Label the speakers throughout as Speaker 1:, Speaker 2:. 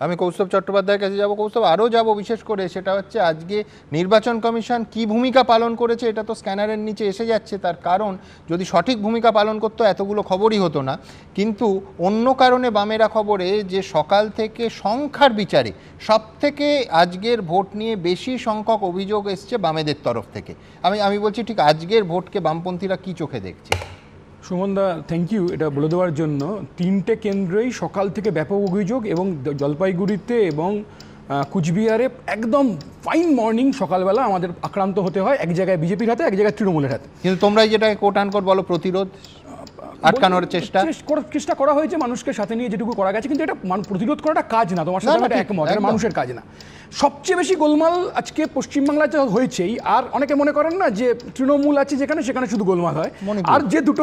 Speaker 1: আমি কৌস্তব চট্টোপাধ্যায়ের কাছে যাব। কৌস্তব আরও যাব বিশেষ করে। সেটা হচ্ছে আজকে নির্বাচন কমিশন কি ভূমিকা পালন করেছে, এটা তো স্ক্যানারের নিচে এসে যাচ্ছে। তার কারণ, যদি সঠিক ভূমিকা পালন করতো, এতগুলো খবরই হতো না। কিন্তু অন্য কারণে বামেরা খবরে যে সকাল থেকে সংখ্যার বিচারে সব থেকে আজকের ভোট নিয়ে বেশি সংখ্যক অভিযোগ এসছে বামেদের তরফ থেকে। আমি আমি বলছি ঠিক আজকের ভোটকে বামপন্থীরা কি চোখে দেখছে?
Speaker 2: সুমনদা থ্যাংক ইউ এটা বলে দেওয়ার জন্য, তিনটে কেন্দ্রেই সকাল থেকে ব্যাপক অভিযোগ এবং জলপাইগুড়িতে এবং কুচবিহারে একদম ফাইন মর্নিং সকালবেলা আমাদের আক্রান্ত হতে হয়, এক জায়গায় বিজেপির হাতে, এক জায়গায় তৃণমূলের হাতে।
Speaker 1: কিন্তু তোমরা যেটা কোট আনকোট বলো প্রতিরোধ আটকানোর চেষ্টা।
Speaker 2: চেষ্টা করা হয়েছে মানুষকে সাথে নিয়ে যেটুকু করা গেছে কিন্তু এটা প্রতিরোধ করাটা কাজ না তোমার সাথে এটা একমত এটা মানুষের কাজ না। সবচেয়ে বেশি গোলমাল আজকে পশ্চিমবাংলায় তো হয়েছেই আর অনেকে মনে করেন না যে তৃণমূল আছে যেখানে সেখানে শুধু গোলমাল হয়। আর যে দুটো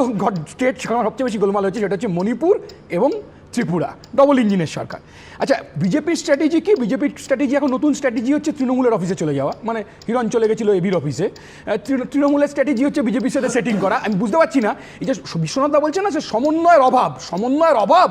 Speaker 2: স্টেট সেখানে সবচেয়ে বেশি গোলমাল হয়েছে সেটা হচ্ছে মণিপুর এবং ত্রিপুরা ডবল ইঞ্জিনের সরকার। আচ্ছা বিজেপির স্ট্র্যাটেজি কি? বিজেপির স্ট্র্যাটেজি এখন নতুন স্ট্র্যাটেজি হচ্ছে তৃণমূলের অফিসে চলে যাওয়া। মানে হিরণ চলে গেছিল এবির অফিসে তৃণমূলের স্ট্র্যাটেজি হচ্ছে বিজেপির সাথে সেটিং করা। আমি বুঝতে পারছি না, এই যে বিশ্বনাথদা বলছে না যে সমন্বয়ের অভাব সমন্বয়ের অভাব?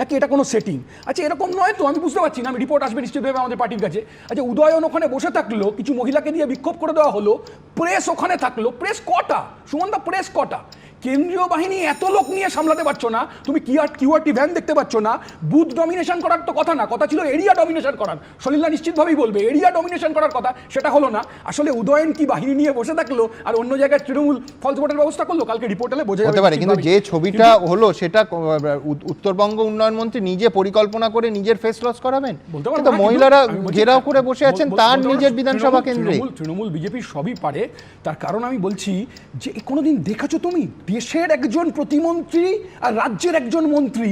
Speaker 2: নাকি এটা কোনো সেটিং আচ্ছা এরকম নয় তো, আমি বুঝতে পারছি না, আমি রিপোর্ট আসবে নিশ্চিতভাবে আমাদের পার্টির কাছে। আচ্ছা উদয়ন ওখানে বসে থাকল, কিছু মহিলাকে দিয়ে বিক্ষোভ করে দেওয়া হলো প্রেস ওখানে থাকল প্রেস কটা? সুমনদা প্রেস কটা? কেন্দ্রীয় বাহিনী এত লোক নিয়ে সামলাতে পারছ না? তুমি কিউআর কিউআরটি ভ্যান দেখতে পাচ্ছ না? বুথ ডমিনেশন করার তো কথা না। কথা ছিল এরিয়া ডমিনেশন করার। সলিল্লা নিশ্চিতভাবেই বলবে এরিয়া ডমিনেশন করার কথা সেটা হলো না। আসলে উদয়ন কি বাহিনী নিয়ে বসে থাকল আর অন্য জায়গায় তৃণমূল ফলস ভোটের ব্যবস্থা করল? কালকে রিপোর্ট হলে বোঝা যাবে
Speaker 1: পারে কিন্তু যে ছবিটা হলো সেটা উত্তরবঙ্গ উন্নয়ন মন্ত্রী নিজে পরিকল্পনা করে নিজের ফেস লস করাবেন? কিন্তু মহিলারা ঘেরাও করে বসে আছেন তার নিজের বিধানসভা কেন্দ্রে।
Speaker 2: তৃণমূল তৃণমূল বিজেপি সবই পারে। তার কারণ আমি বলছি যে কোনোদিন দেখেছ তুমি? দেশের একজন প্রতিমন্ত্রী আর রাজ্যের একজন মন্ত্রী,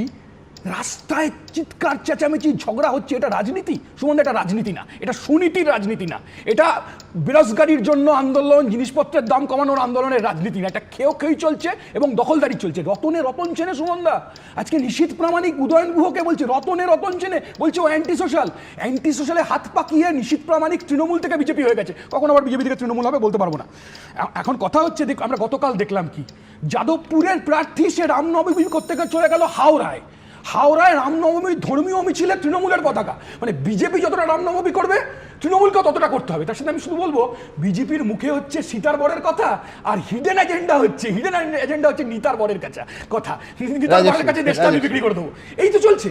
Speaker 2: রাস্তায় চিৎকার, চেঁচামেচি, ঝগড়া হচ্ছে, এটা রাজনীতি? সুমন এটা রাজনীতি না, এটা সুনীতির রাজনীতি না। এটা বেরোজগারির জন্য আন্দোলন, জিনিসপত্রের দাম কমানোর আন্দোলনের রাজনীতি না, এটা খেয়েও খেয়েই চলছে এবং দখলদারি চলছে। রতনে রতন চেনে সুমনদা আজকে নিশীত প্রামাণিক উদয়ন গুহকে বলছে রতনে রতন চেনে, বলছে ও অ্যান্টি সোশ্যাল অ্যান্টি সোশ্যালে হাত পাকিয়ে নিশীত প্রামাণিক তৃণমূল থেকে বিজেপি হয়ে গেছে। কখন আবার বিজেপি থেকে তৃণমূল হবে বলতে পারব না। এখন কথা হচ্ছে, দেখ, আমরা গতকাল দেখলাম কি যাদবপুরের প্রার্থী সে রামনবমী করতে গিয়ে চলে গেল হাওড়ায়। হাওড়ায় রামনবমী ধর্মীয় মিছিলে তৃণমূলের পতাকা। মানে বিজেপি যতটা রামনবমী করবে তৃণমূলকে ততটা করতে হবে। তার সাথে আমি শুধু বলব বিজেপির মুখে হচ্ছে সীতার বরের কথা আর হিডেন এজেন্ডা হচ্ছে হিডেন এজেন্ডা হচ্ছে নিতার বরের কাছে কথা। নিতার বরের কাছে দেশটা আমি বিক্রি করে দেবো। এই তো চলছে।